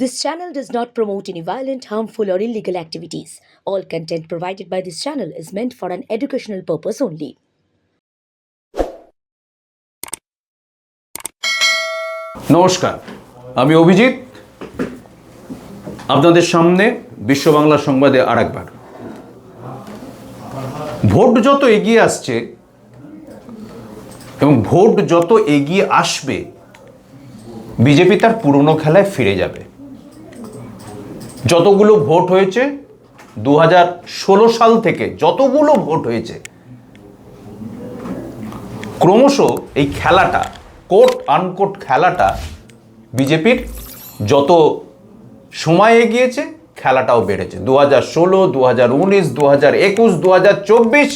This channel does not promote any violent, harmful, or illegal activities. All content provided by this channel is meant for an educational purpose only. নমস্কার আমি অভিজিৎ আপনাদের সামনে বিশ্ব বাংলা সংবাদে আর একবার vote যত এগিয়ে আসছে এবং ভোট যত এগিয়ে আসবে বিজেপি তার পুরনো খেলায় ফিরে যাবে যতগুলো ভোট হয়েছে দু হাজার ষোলো সাল থেকে যতগুলো ভোট হয়েছে, ক্রমশ এই খেলাটা কোট আনকোট খেলাটা বিজেপির যত সময় এগিয়েছে, খেলাটাও বেড়েছে। দু হাজার ষোলো দু হাজার উনিশ দু হাজার একুশ দু হাজার চব্বিশ,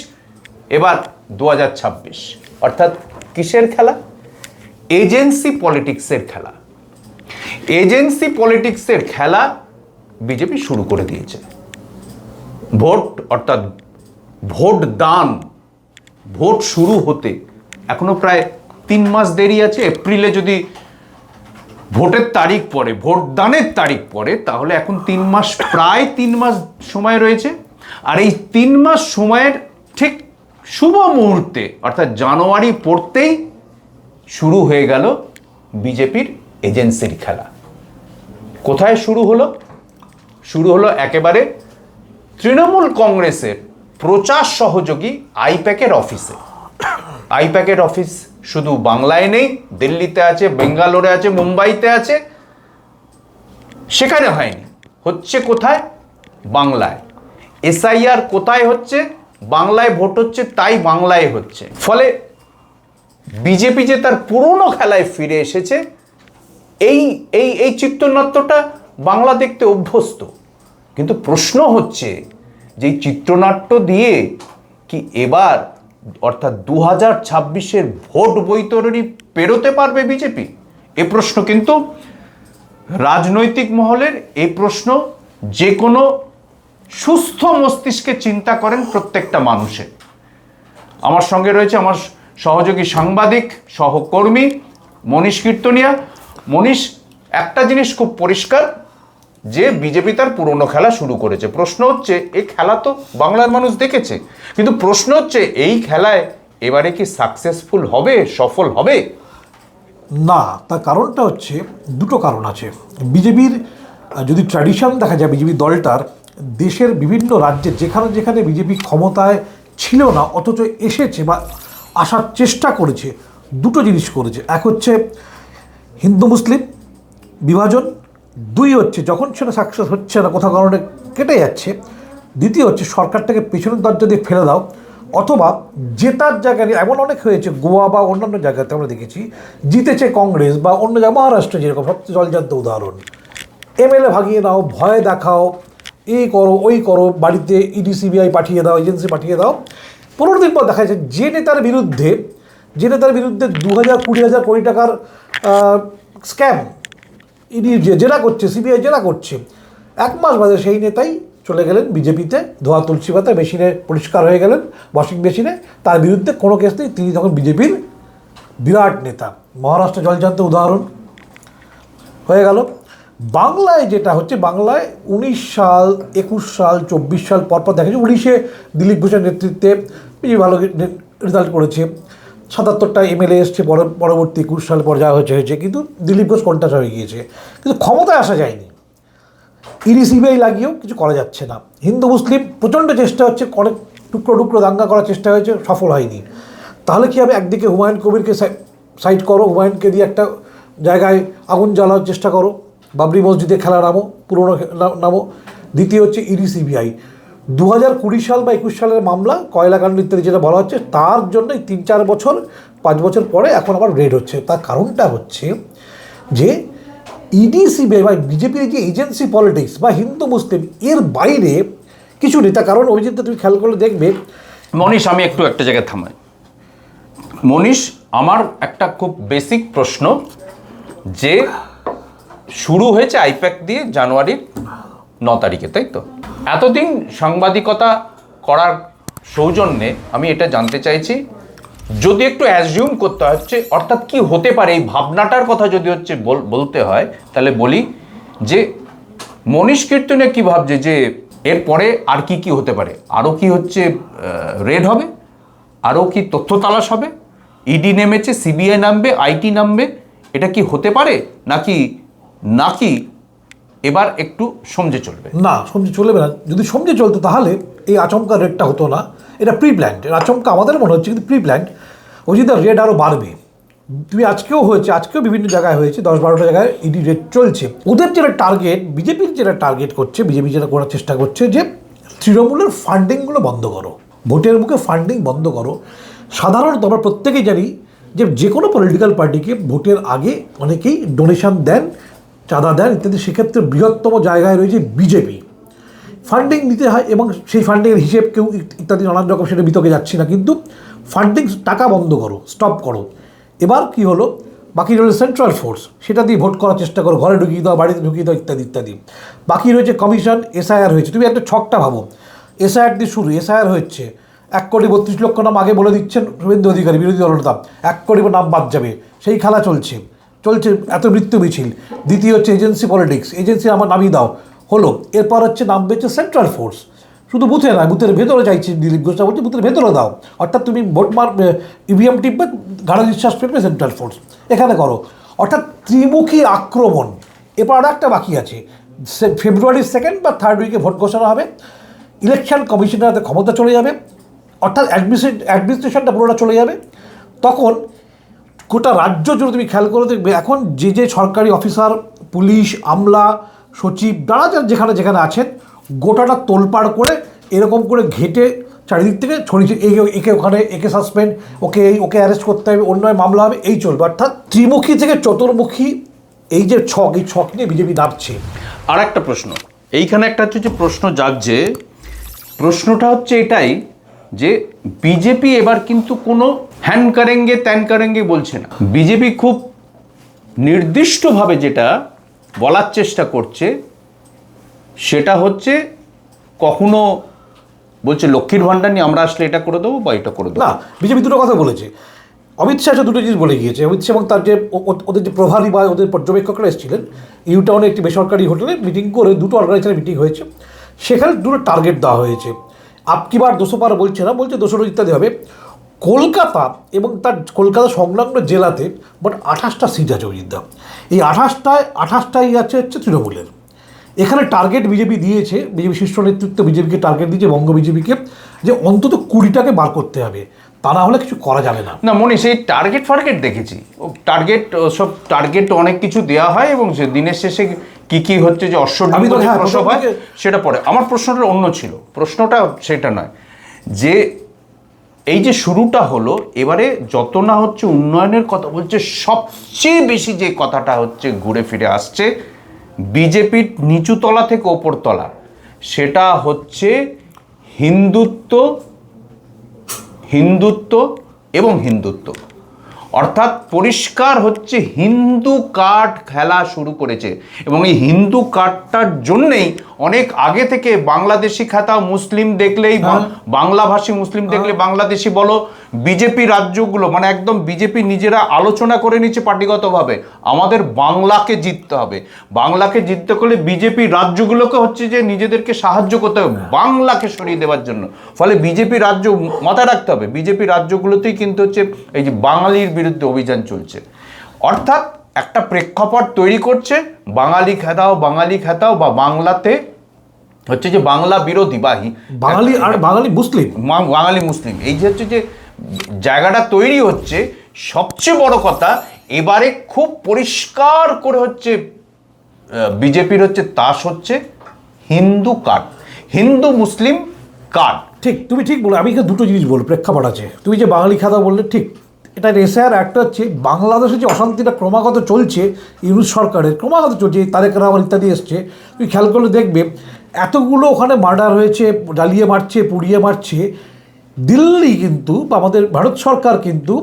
এবার দু হাজার ছাব্বিশ। অর্থাৎ কিসের খেলা? এজেন্সি পলিটিক্সের খেলা। এজেন্সি পলিটিক্সের খেলা বিজেপি শুরু করে দিয়েছে। ভোট, অর্থাৎ ভোট দান ভোট শুরু হতে এখনও প্রায় তিন মাস দেরি আছে। এপ্রিলে যদি ভোটের তারিখ পড়ে ভোট দানের তারিখ পড়ে, তাহলে এখন তিন মাস, প্রায় তিন মাস সময় রয়েছে। আর এই তিন মাস সময়ের ঠিক শুভ মুহূর্তে, অর্থাৎ জানুয়ারি পড়তেই শুরু হয়ে গেল বিজেপির এজেন্সির খেলা। কোথায় শুরু হলো? শুরু হলো একেবারে তৃণমূল কংগ্রেসের প্রচার সহযোগী আইপ্যাকের অফিসে। আইপ্যাকের অফিস শুধু বাংলায় নেই, দিল্লিতে আছে, বেঙ্গালোরে আছে, মুম্বাইতে আছে। সেখানে হয়নি। হচ্ছে কোথায়? বাংলায়। এসআইআর কোথায় হচ্ছে? বাংলায় ভোট হচ্ছে, তাই বাংলায় হচ্ছে। ফলে বিজেপি যে তার পুরনো খেলায় ফিরে এসেছে, এই এই এই চিত্রনাট্যটা বাংলা দেখতে অভ্যস্ত। কিন্তু প্রশ্ন হচ্ছে যে চিত্রনাট্য দিয়ে কি এবার, অর্থাৎ দু হাজার ছাব্বিশের ভোট বৈতরণী পেরোতে পারবে বিজেপি? এ প্রশ্ন কিন্তু রাজনৈতিক মহলের এ প্রশ্ন যে কোনো সুস্থ মস্তিষ্কে চিন্তা করেন প্রত্যেকটা মানুষের। আমার সঙ্গে রয়েছে আমার সহযোগী সাংবাদিক, সহকর্মী মনীষ কীর্তনিয়া। মনীষ, একটা জিনিস খুব পরিষ্কার যে বিজেপি তার পুরনো খেলা শুরু করেছে। প্রশ্ন হচ্ছে এই খেলা তো বাংলার মানুষ দেখেছে। কিন্তু প্রশ্ন হচ্ছে, এই খেলায় এবারে কি সাকসেসফুল হবে, সফল হবে? না, তার কারণটা হচ্ছে, দুটো কারণ আছে। বিজেপির, যদি ট্র্যাডিশন দেখা যায়, বিজেপি দলটার, দেশের বিভিন্ন রাজ্যে যেখানে যেখানে বিজেপি ক্ষমতায় ছিল না, অথচ এসেছে বা আসার চেষ্টা করেছে, দুটো জিনিস করেছে। এক হচ্ছে হিন্দু মুসলিম বিভাজন দুই হচ্ছে, যখন সেটা সাকসেস হচ্ছে না, কোথাও কারণে কেটে যাচ্ছে, দ্বিতীয় হচ্ছে, সরকারটাকে পেছনের দরজা দিয়ে ফেলে দাও, অথবা জেতার জায়গায় এমন অনেক হয়েছে, গোয়া বা অন্যান্য জায়গাতে আমরা দেখেছি, জিতেছে কংগ্রেস বা অন্য জায়গায়, মহারাষ্ট্র যেরকম সবচেয়ে জলজান্ত উদাহরণ। এমএলএ ভাগিয়ে দাও ভয় দেখাও এই করো, ওই করো, বাড়িতে ইডি, সিবিআই পাঠিয়ে দাও, এজেন্সি পাঠিয়ে দাও। পনেরো দিন পর দেখা যাচ্ছে, যে নেতার বিরুদ্ধে, যে নেতার বিরুদ্ধে দু হাজার কুড়ি হাজার কোটি টাকার স্ক্যাম ইডি জেরা করছে, সিবিআই জেরা করছে। এক মাস বাদে সেই নেতাই চলে গেলেন বিজেপিতে, ধোয়া তুলসী পাতা মেশিনে পরিষ্কার হয়ে গেলেন, ওয়াশিং মেশিনে। তার বিরুদ্ধে কোনো কেস নেই, তিনি তখন বিজেপির বিরাট নেতা। মহারাষ্ট্র জলজান্ত উদাহরণ। হয়ে গেল। বাংলায় যেটা হচ্ছে, বাংলায় উনিশ সাল, একুশ সাল, চব্বিশ সাল, পরপর দেখা যাচ্ছে উনিশে দিলীপ ঘোষের নেতৃত্বে ভালো রেজাল্ট করেছে। সাতাত্তরটা এমএলএ এসছে, পর- পরবর্তী একুশ সাল পর যা হয়েছে হয়েছে। কিন্তু দিলীপ ঘোষ কন্টাস হয়ে গিয়েছে। কিন্তু ক্ষমতায় আসা যায়নি। ইডি, সিবিআই লাগিয়েও কিছু করা যাচ্ছে না। হিন্দু, মুসলিম প্রচণ্ড চেষ্টা হচ্ছে অনেক টুকরো টুকরো দাঙ্গা করার চেষ্টা হয়েছে, সফল হয়নি। তাহলে কি হবে? একদিকে হুমায়ুন কবিরকে সাইড করো, হুমায়ুনকে দিয়ে একটা জায়গায় আগুন জ্বালানোর চেষ্টা করো। বাবরি মসজিদে খেলা নামো, পুরোনো নামো। দ্বিতীয় হচ্ছে ইডি, সিবিআই। দু হাজার কুড়ি সাল বা একুশ সালের মামলা, কয়লাকাণ্ড ইত্যাদি যেটা বলা হচ্ছে, তার জন্য এই তিন চার বছর, পাঁচ বছর পরে এখন আবার রেড হচ্ছে। তার কারণটা হচ্ছে যে ইডি সিবিআই বা বিজেপির যে এজেন্সি পলিটিক্স বা হিন্দু, মুসলিম, এর বাইরে কিছু নেই। তার কারণ অভিজিৎ, তুমি খেয়াল করলে দেখবে। মনীষ, আমি একটু একটা জায়গায় থামাই। মনীষ, আমার একটা খুব বেসিক প্রশ্ন যে শুরু হয়েছে আইপ্যাক দিয়ে জানুয়ারির ন তারিখে, তাই তো? এতদিন সাংবাদিকতা করার সৌজন্যে আমি এটা জানতে চাইছি। যদি একটু অ্যাজিউম করতে হচ্ছে অর্থাৎ কি হতে পারে, এই ভাবনাটার কথা যদি হচ্ছে বল- বলতে হয়, তাহলে বলি যে মনীষ কীর্তনে কি ভাবছে যে এরপরে আর কি কি হতে পারে? আরও কি হচ্ছে রেড হবে? আরও কি তথ্য তালাশ হবে? ইডি নেমেছে সিবিআই নামবে আইটি নামবে, এটা কি হতে পারে? নাকি নাকি এবার একটু সমঝে চলবে। না, সমঝে চলবে না। যদি সমঝে চলতো তাহলে এই আচমকা রেটটা হতো না। এটা প্রি প্ল্যান্ড আচমকা আমাদের মনে হচ্ছে কিন্তু প্রি প্ল্যান্ড ওই যদি রেট আরও বাড়বে। তুমি আজকেও হয়েছে, আজকেও বিভিন্ন জায়গায় হয়েছে, দশ বারোটা জায়গায় ইডি রেট চলছে। ওদের যেটা টার্গেট বিজেপির যেটা টার্গেট করছে, বিজেপি যেটা করার চেষ্টা করছে যে তৃণমূলের ফান্ডিংগুলো বন্ধ করো। ভোটের মুখে ফান্ডিং বন্ধ করো। সাধারণত আমরা প্রত্যেকেই জানি যে যে কোনো পলিটিক্যাল পার্টিকে ভোটের আগে অনেকেই ডোনেশন দেন। চাঁদা দেন ইত্যাদি, সেক্ষেত্রে বৃহত্তম জায়গায় রয়েছে বিজেপি। ফান্ডিং দিতে হয় এবং সেই ফান্ডিংয়ের হিসেব কেউ ইত্যাদি নানান রকম সেটা বিতর্কে যাচ্ছি না, কিন্তু ফান্ডিং টাকা বন্ধ করো স্টপ করো। এবার কি হলো? বাকি রয়েছে সেন্ট্রাল ফোর্স সেটা দিয়ে ভোট করার চেষ্টা করো, ঘরে ঢুকিয়ে দাও, বাড়িতে ঢুকিয়ে দাও, ইত্যাদি ইত্যাদি। বাকি রয়েছে কমিশন এসআইআর হয়েছে। তুমি একটা ছকটা ভাবো। এসআইআর দিয়ে শুরু এসআইআর হচ্ছে, এক কোটি বত্রিশ লক্ষ নাম আগে বলে দিচ্ছেন শুভেন্দু অধিকারী, বিরোধী দলনেতা। এক কোটি নাম বাদ যাবে। সেই খেলা চলছে। চলছে এত মৃত্যু মিছিল। দ্বিতীয় হচ্ছে এজেন্সি পলিটিক্স। এজেন্সি আমার নামিয়ে দাও। হলো, এরপর হচ্ছে নাম হচ্ছে সেন্ট্রাল ফোর্স শুধু বুথে নয় বুথের ভেতরে চাইছি দিলীপ ঘোষরা বলছে, বুথের ভেতরে দাও। অর্থাৎ তুমি ভোট মার ইভিএম টিপবে ঘাড়া নিঃশ্বাস ফেলবে সেন্ট্রাল ফোর্স এখানে করো। অর্থাৎ ত্রিমুখী আক্রমণ। এরপর আর একটা বাকি আছে। ফেব্রুয়ারির সেকেন্ড বা থার্ড উইকে ভোট ঘোষণা হবে। ইলেকশন কমিশনের ক্ষমতা চলে যাবে। অর্থাৎ অ্যাডমিনিস্ট্রেশনটা পুরোটা চলে যাবে। তখন গোটা রাজ্য জুড়ে তুমি খেয়াল করে দেখবে, এখন যে যে সরকারি অফিসার, পুলিশ, আমলা, সচিব, যারা যারা যেখানে যেখানে আছেন, গোটাটা তোলপাড় করে এরকম করে ঘেটে চারিদিক থেকে ছড়িয়ে এই- একে ওখানে, একে সাসপেন্ড ওকে এই, ওকে অ্যারেস্ট করতে হবে অন্য মামলা হবে, এই চলবে। অর্থাৎ ত্রিমুখী থেকে চতুর্মুখী, এই যে ছক, এই ছক নিয়ে বিজেপি নামছে। আর একটা প্রশ্ন, এইখানে একটা হচ্ছে যে প্রশ্ন জাগছে, প্রশ্নটা হচ্ছে এটাই যে বিজেপি এবার কিন্তু কোনো হ্যান কারেঙ্গে, ত্যান কারেঙ্গে বলছে না। বিজেপি খুব নির্দিষ্টভাবে যেটা বলার চেষ্টা করছে, সেটা হচ্ছে কখনো বলছে, লক্ষ্মীর ভাণ্ডার নিয়ে আমরা আসলে এটা করে দেবো বা এটা করে দেবো না, বিজেপি দুটো কথা বলেছে। অমিত শাহ দুটো জিনিস বলে গিয়েছে। অমিত শাহ এবং তার যে ওদের যে প্রভারী বা ওদের পর্যবেক্ষকরা এসেছিলেন, ইউটাউনে একটি বেসরকারি হোটেলে মিটিং করে দুটো অর্গানাইজেশনের মিটিং হয়েছে। সেখানে দুটো টার্গেট দেওয়া হয়েছে। আপকিবার দুশো পার বলছে না, বলছে দুশো ইত্যাদি হবে। কলকাতা এবং তার কলকাতা সংলগ্ন জেলাতে মোট আঠাশটা সিট আছে অযোধ্যা। এই আঠাশটায় আঠাশটাই আছে হচ্ছে তৃণমূলের। এখানে টার্গেট বিজেপি দিয়েছে বিজেপি শীর্ষ নেতৃত্ব বিজেপিকে টার্গেট দিয়েছে বঙ্গ বিজেপিকে যে অন্তত কুড়িটাকে বার করতে হবে। তা না হলে কিছু করা যাবে না। না মনে সেই টার্গেট ফার্গেট দেখেছি। ও টার্গেট সব টার্গেট অনেক কিছু দেওয়া হয় এবং সে দিনের শেষে কি কি হচ্ছে যে তো- হ্যাঁ, সেটা পরে। আমার প্রশ্নটা অন্য ছিল। প্রশ্নটা সেটা নয়। যে এই যে শুরুটা হলো, এবারে যত না হচ্ছে উন্নয়নের কথা বলছে, সবচেয়ে বেশি যে কথাটা হচ্ছে ঘুরে ফিরে আসছে, বিজেপির নিচুতলা থেকে ওপরতলা। সেটা হচ্ছে হিন্দুত্ব হিন্দুত্ব এবং হিন্দুত্ব। অর্থাৎ পরিষ্কার হচ্ছে হিন্দু কার্ড খেলা শুরু করেছে। এবং এই হিন্দু কার্ডটার জন্যেই অনেক আগে থেকে বাংলাদেশি খাতা মুসলিম দেখলেই বাংলাভাষী মুসলিম দেখলে বাংলাদেশি বলো বিজেপি রাজ্যগুলো মানে একদম বিজেপি নিজেরা আলোচনা করে নিচ্ছে পার্টিগতভাবে আমাদের বাংলাকে জিততে হবে। বাংলাকে জিততে করলে বিজেপি রাজ্যগুলোকে হচ্ছে যে নিজেদেরকে সাহায্য করতে হবে বাংলাকে সরিয়ে দেওয়ার জন্য। ফলে বিজেপি রাজ্য মাথায় রাখতে হবে বিজেপি রাজ্যগুলোতেই কিন্তু হচ্ছে এই যে বাঙালির বিরুদ্ধে অভিযান চলছে। অর্থাৎ একটা প্রেক্ষাপট তৈরি করছে বাঙালি খেদাও বাঙালি খেতাও বা বাংলাতে হচ্ছে যে বাংলা বিরোধী বা হি- বাঙালি আর বাঙালি মুসলিম। বাঙালি মুসলিম। এই যে হচ্ছে যে জায়গাটা তৈরি হচ্ছে সবচেয়ে বড় কথা এবারে খুব পরিষ্কার করে হচ্ছে বিজেপির হচ্ছে তাস হচ্ছে হিন্দু কার্ড হিন্দু মুসলিম কার্ড ঠিক তুমি ঠিক বলে আমি দুটো জিনিস বলব প্রেক্ষাপট আছে। তুমি যে বাঙালি খাতা বললে ঠিক। এটা এসআর একটা হচ্ছে, বাংলাদেশে যে অশান্তিটা ক্রমাগত চলছে, ইউনুস সরকারের, ক্রমাগত চলছে তারেক রহমান ইত্যাদি এসছে তুমি খেয়াল করলে দেখবে, এতগুলো ওখানে মার্ডার হয়েছে, জ্বালিয়ে মারছে, পুড়িয়ে মারছে, দিল্লি কিন্তু বা আমাদের ভারত সরকার কিন্তু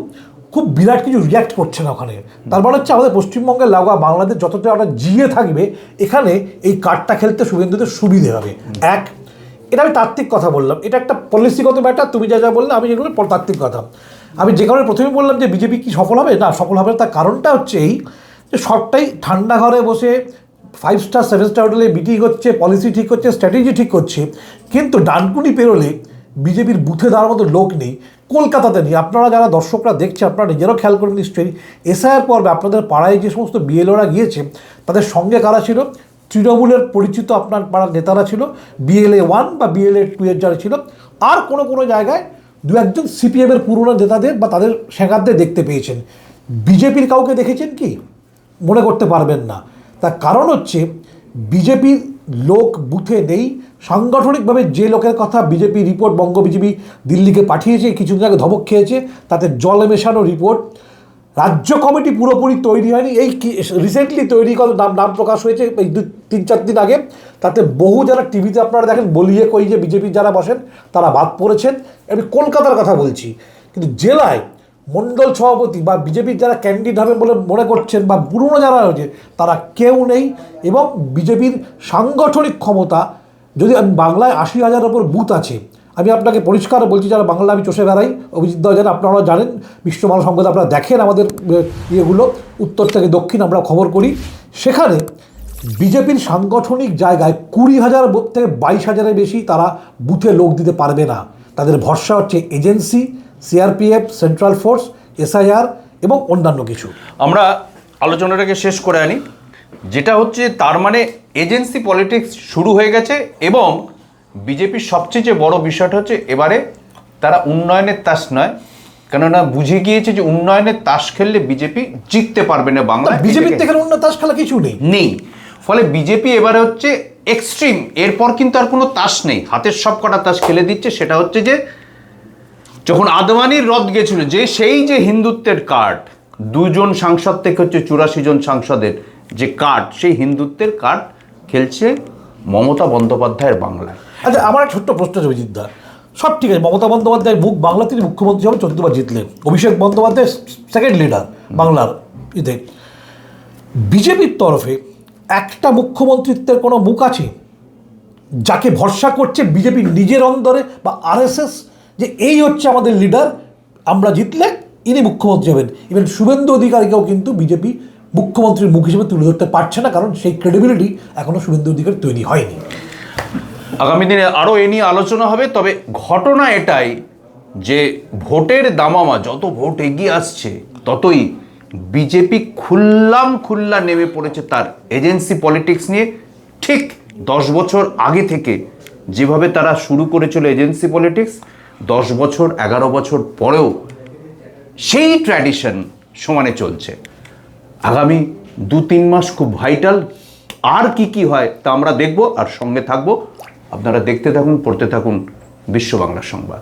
খুব বিরাট কিছু রিয়াক্ট করছে না ওখানে। তার মানে হচ্ছে আমাদের পশ্চিমবঙ্গের লাগোয়া বাংলাদেশ যতটা আমরা জিয়ে থাকবে, এখানে এই কার্ডটা খেলতে শুভেন্দুদের সুবিধে হবে। এক, এটা আমি তাত্ত্বিক কথা বললাম, এটা একটা পলিসিগত ম্যাটার তুমি যা যা বললে, আমি যেগুলো তাত্ত্বিক কথা। আমি যে কারণে প্রথমে বললাম যে বিজেপি কি সফল হবে? না, সফল হবে তার কারণটা হচ্ছে এই যে সবটাই ঠান্ডা ঘরে বসে ফাইভ স্টার সেভেন স্টার হোটেলে মিটিং হচ্ছে পলিসি ঠিক হচ্ছে স্ট্র্যাটেজি ঠিক করছে কিন্তু ডানকুনি পেরোলে বিজেপির বুথে দেওয়ার মতো লোক নেই, কলকাতাতে নেই। আপনারা যারা দর্শকরা দেখছে আপনারা নিজেরও খেয়াল করেন নিশ্চয়ই এসআইআর পর্বে আপনাদের পাড়ায় যে সমস্ত বিএলওরা গিয়েছে, তাদের সঙ্গে কারা ছিল? তৃণমূলের পরিচিত আপনার পাড়ার নেতারা ছিল বিএলএ ওয়ান বা বিএলএ টু এর যারা ছিল, আর কোনো কোনো জায়গায় দু একজন সিপিএমের পুরনো নেতাদের বা তাদের সেগারদের দেখতে পেয়েছেন। বিজেপির কাউকে দেখেছেন কি? মনে করতে পারবেন না। তার কারণ হচ্ছে বিজেপির লোক বুথে নেই। সাংগঠনিকভাবে যে লোকের কথা বিজেপি রিপোর্ট বঙ্গ বিজেপি দিল্লিকে পাঠিয়েছে, কিছুদিন আগে ধমক খেয়েছে, তাতে জল মেশানো রিপোর্ট। রাজ্য কমিটি পুরোপুরি তৈরি হয়নি। এই রিসেন্টলি তৈরি নাম নাম প্রকাশ হয়েছে, এই দু তিন চার দিন আগে। তাতে বহু যারা টিভিতে আপনারা দেখেন বলিয়ে কই যে বিজেপির যারা বসেন, তারা বাদ পড়েছেন। আমি কলকাতার কথা বলছি, কিন্তু জেলায় মণ্ডল সভাপতি বা বিজেপির যারা ক্যান্ডিডেট হবেন বলে মনে করছেন বা পুরনো যারা রয়েছে, তারা কেউ নেই এবং বিজেপির সাংগঠনিক ক্ষমতা, যদি আমি বাংলায় আশি হাজার ওপর বুথ আছে, আমি আপনাকে পরিষ্কার বলছি, যারা বাংলা আমি চষে বেড়াই, অভিজিৎ দা আপনারা জানেন, বিশ্ব মানব সংবাদ আপনারা দেখেন আমাদের ইয়েগুলো, উত্তর থেকে দক্ষিণ আমরা খবর করি। সেখানে বিজেপির সাংগঠনিক জায়গায় কুড়ি হাজার থেকে বাইশ হাজারের বেশি তারা বুথে লোক দিতে পারবে না। তাদের ভরসা হচ্ছে agency CRPF central force SIR এবং অন্যান্য কিছু। আমরা আলোচনাটাকে শেষ করে আনি। যেটা হচ্ছে তার মানে এজেন্সি পলিটিক্স শুরু হয়ে গেছে এবং বিজেপির সবচেয়ে যে বড় বিষয়টা হচ্ছে এবারে তারা উন্নয়নের তাস নয়। কেননা বুঝে গিয়েছে যে উন্নয়নের তাস খেললে বিজেপি জিততে পারবে না বাংলা বিজেপির থেকে অন্য তাস খেলা কিছু নেই। নেই। ফলে বিজেপি এবারে হচ্ছে এক্সট্রিম এরপর কিন্তু আর কোনো তাস নেই। হাতের সব কটা তাস খেলে দিচ্ছে, সেটা হচ্ছে যে যখন আদমানির রদ গেছিল, যে সেই যে হিন্দুত্বের কার্ড দুজন সাংসদ থেকে হচ্ছে চুরাশি জন সাংসদের যে কার্ড সেই হিন্দুত্বের কার্ড খেলছে মমতা বন্দ্যোপাধ্যায়ের বাংলায়। আচ্ছা আমার ছোট্ট প্রশ্ন আছে অভিজিৎ দা সব ঠিক আছে, মমতা বন্দ্যোপাধ্যায় মুখ বাংলা তিনি মুখ্যমন্ত্রী হবে চোদ্দবার জিতলেন। অভিষেক বন্দ্যোপাধ্যায় সেকেন্ড লিডার বাংলার ইতে। বিজেপির তরফে একটা মুখ্যমন্ত্রিত্বের কোনো মুখ আছে যাকে ভরসা করছে বিজেপি নিজের অন্দরে বা আরএসএস যে এই হচ্ছে আমাদের লিডার, আমরা জিতলে ইনি মুখ্যমন্ত্রী হবেন। ইভেন শুভেন্দু অধিকারীকেও কিন্তু বিজেপি মুখ্যমন্ত্রীর মুখ হিসেবে তুলে ধরতে পারছে না, কারণ সেই ক্রেডিবিলিটি এখনও শুভেন্দু অধিকারী তৈরি হয়নি। আগামী দিনে আরও এ নিয়ে আলোচনা হবে, তবে ঘটনা এটাই যে ভোটের দামামা, যত ভোট এগিয়ে আসছে, ততই বিজেপি খুল্লাম খুল্লা নেমে পড়েছে তার এজেন্সি পলিটিক্স নিয়ে। ঠিক দশ বছর আগে থেকে যেভাবে তারা শুরু করেছিল এজেন্সি পলিটিক্স, দশ বছর, এগারো বছর পরেও সেই ট্র্যাডিশন সমানে চলছে। আগামী দু তিন মাস খুব ভাইটাল আর কি কি হয় তা আমরা দেখব, আর সঙ্গে থাকব। আপনারা দেখতে থাকুন, পড়তে থাকুন বিশ্ব বাংলা সংবাদ।